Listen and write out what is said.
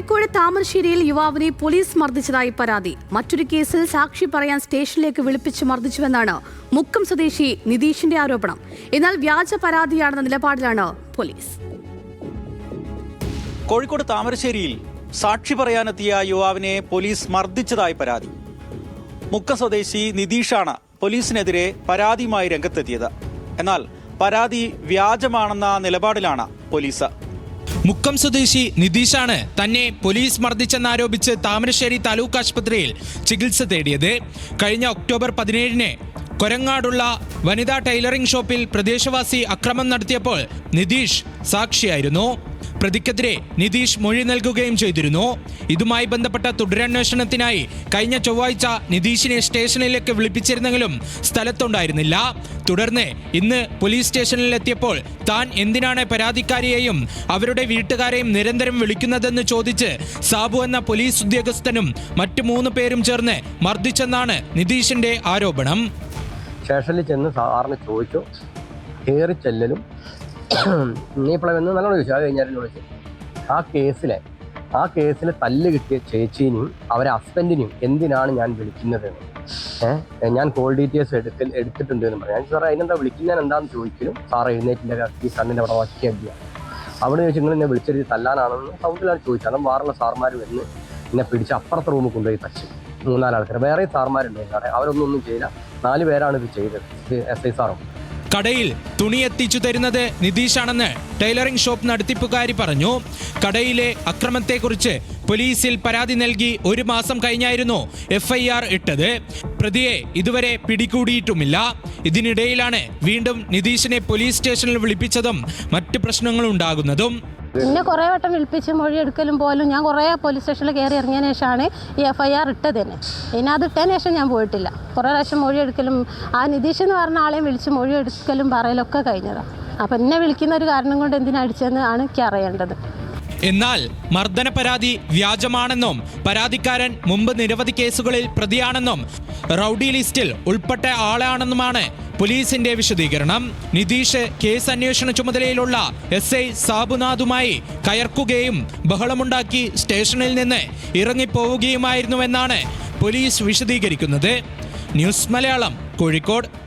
കോഴിക്കോട് താമരശ്ശേരിയിൽ യുവാവിനെ പോലീസ് മർദ്ദിച്ചതായി പരാതി. മറ്റൊരു കേസിൽ സാക്ഷി പറയാൻ സ്റ്റേഷനിലേക്ക് വിളിപ്പിച്ച് മർദ്ദിച്ചുവെന്നാണ് മുക്കം സ്വദേശി നിതീഷിന്റെ ആരോപണം. എന്നാൽ വ്യാജ പരാതിയാണെന്ന നിലപാടിലാണ് പോലീസ്. കോഴിക്കോട് താമരശ്ശേരിയിൽ സാക്ഷി പറയാനെത്തിയ യുവാവിനെ പോലീസ് മർദ്ദിച്ചതായി പരാതി. മുക്കം സ്വദേശി നിതീഷാണ് പോലീസിനെതിരെ പരാതിയുമായി രംഗത്തെത്തിയത്. എന്നാൽ പരാതി വ്യാജമാണെന്ന നിലപാടിലാണ് പോലീസ്. മുക്കം സ്വദേശി നിതീഷാണ് തന്നെ പോലീസ് മർദ്ദിച്ചെന്നാരോപിച്ച് താമരശ്ശേരി താലൂക്ക് ആശുപത്രിയിൽ ചികിത്സ തേടിയത്. കഴിഞ്ഞ ഒക്ടോബർ പതിനേഴിന് കൊരങ്ങാടുള്ള വനിതാ ടൈലറിംഗ് ഷോപ്പിൽ പ്രദേശവാസി അക്രമം നടത്തിയപ്പോൾ നിതീഷ് സാക്ഷിയായിരുന്നു. പ്രതിക്കെതിരെ നിതീഷ് മൊഴി നൽകുകയും ചെയ്തിരുന്നു. ഇതുമായി ബന്ധപ്പെട്ട തുടരന്വേഷണത്തിനായി കഴിഞ്ഞ ചൊവ്വാഴ്ച നിതീഷിനെ സ്റ്റേഷനിലേക്ക് വിളിപ്പിച്ചിരുന്നെങ്കിലും സ്ഥലത്തുണ്ടായിരുന്നില്ല. തുടർന്ന് ഇന്ന് പോലീസ് സ്റ്റേഷനിലെത്തിയപ്പോൾ താൻ എന്തിനാണ് പരാതിക്കാരിയെയും അവരുടെ വീട്ടുകാരെയും നിരന്തരം വിളിക്കുന്നതെന്ന് ചോദിച്ച് സാബു എന്ന പോലീസ് ഉദ്യോഗസ്ഥനും മറ്റു മൂന്ന് പേരും ചേർന്ന് മർദ്ദിച്ചെന്നാണ് നിതീഷിന്റെ ആരോപണം. സ്റ്റേഷനിൽ ചെന്ന് സാറിന് ചോദിച്ചു. കയറി ചെല്ലലും നീ ഇപ്പോൾ എന്ന് നല്ലോണം ചോദിച്ചു? അത് കഴിഞ്ഞാൽ വിളിച്ചു. ആ കേസിലെ ആ കേസിൽ തല്ല് കിട്ടിയ ചേച്ചീനെയും അവരെ ഹസ്ബൻഡിനെയും എന്തിനാണ് ഞാൻ വിളിക്കുന്നത് ഏഹ് ഞാൻ കോൾ ഡീറ്റെയിൽസ് എടുക്കൽ എടുത്തിട്ടുണ്ട് എന്ന് ഞാൻ സാറേ അതിനെന്താ വിളിക്കുന്നത്? എന്താണെന്ന് ചോദിക്കലും? സാറ് എഴുന്നേറ്റിന്റെ ഈ സണ്ണിന്റെ അവിടെ വറ്റിയടിയ അവിടെ ചോദിച്ചു നിങ്ങൾ എന്നെ വിളിച്ചൊരു തല്ലാനാണെന്ന് സൗണ്ടിലാണ് ചോദിച്ചത്. അതും വാറുള്ള സാർമാർ വന്ന് എന്നെ പിടിച്ച് അപ്പുറത്തെ റൂമിൽ കൊണ്ടുപോയി തച്ചു. മൂന്നാൽ ആൾക്കാർ വേറെ സാർമാരുണ്ടായിരുന്നു സാറേ. അവരൊന്നും ഒന്നും ചെയ്യില്ല. നാല് പേരാണ് ഇത് ചെയ്തത്. എസ് ഐ സാറും. കടയിൽ തുണി എത്തിച്ചു തരുന്നത് നിതീഷാണെന്ന് ടൈലറിംഗ് ഷോപ്പ് നടത്തിപ്പുകാരി പറഞ്ഞു. കടയിലെ അക്രമത്തെക്കുറിച്ച് പോലീസിൽ പരാതി നൽകി ഒരു മാസം കഴിഞ്ഞായിരുന്നു എഫ്ഐആർ ഇട്ടത്. പ്രതിയെ ഇതുവരെ പിടികൂടിയിട്ടുമില്ല. ഇതിനിടയിലാണ് വീണ്ടും നിതീഷിനെ പോലീസ് സ്റ്റേഷനിൽ വിളിപ്പിച്ചതും മറ്റ് പ്രശ്നങ്ങളും പിന്നെ കുറേ വട്ടം വിളിപ്പിച്ച് മൊഴി എടുക്കലും പോലും ഞാൻ കുറേ പോലീസ് സ്റ്റേഷനിൽ കയറി ഇറങ്ങിയതിന് ശേഷമാണ് ഈ എഫ് ഐ ആർ ഇട്ടത് തന്നെ പിന്നെ അത് ഇട്ടതിന് ശേഷം ഞാൻ പോയിട്ടില്ല. കുറേ പ്രാവശ്യം മൊഴി എടുക്കലും ആ നിതീഷ് എന്ന് പറഞ്ഞ ആളെയും വിളിച്ച് മൊഴി എടുക്കലും പറയലൊക്കെ കഴിഞ്ഞതാണ് അപ്പം എന്നെ വിളിക്കുന്ന ഒരു കാരണം കൊണ്ട് എന്തിനാ അടിച്ചതെന്ന് ആണ് എനിക്ക് അറിയേണ്ടത്. എന്നാൽ മർദ്ദന പരാതി വ്യാജമാണെന്നും പരാതിക്കാരൻ മുമ്പ് നിരവധി കേസുകളിൽ പ്രതിയാണെന്നും റൌഡി ലിസ്റ്റിൽ ഉൾപ്പെട്ട ആളാണെന്നുമാണ് പോലീസിന്റെ വിശദീകരണം. നിതീഷ് കേസ് അന്വേഷണ ചുമതലയിലുള്ള എസ് ഐ സാബുനാഥുമായി കയർക്കുകയും ബഹളമുണ്ടാക്കി സ്റ്റേഷനിൽ നിന്ന് ഇറങ്ങിപ്പോവുകയുമായിരുന്നുവെന്നാണ് പോലീസ് വിശദീകരിക്കുന്നത്. ന്യൂസ് മലയാളം കോഴിക്കോട്.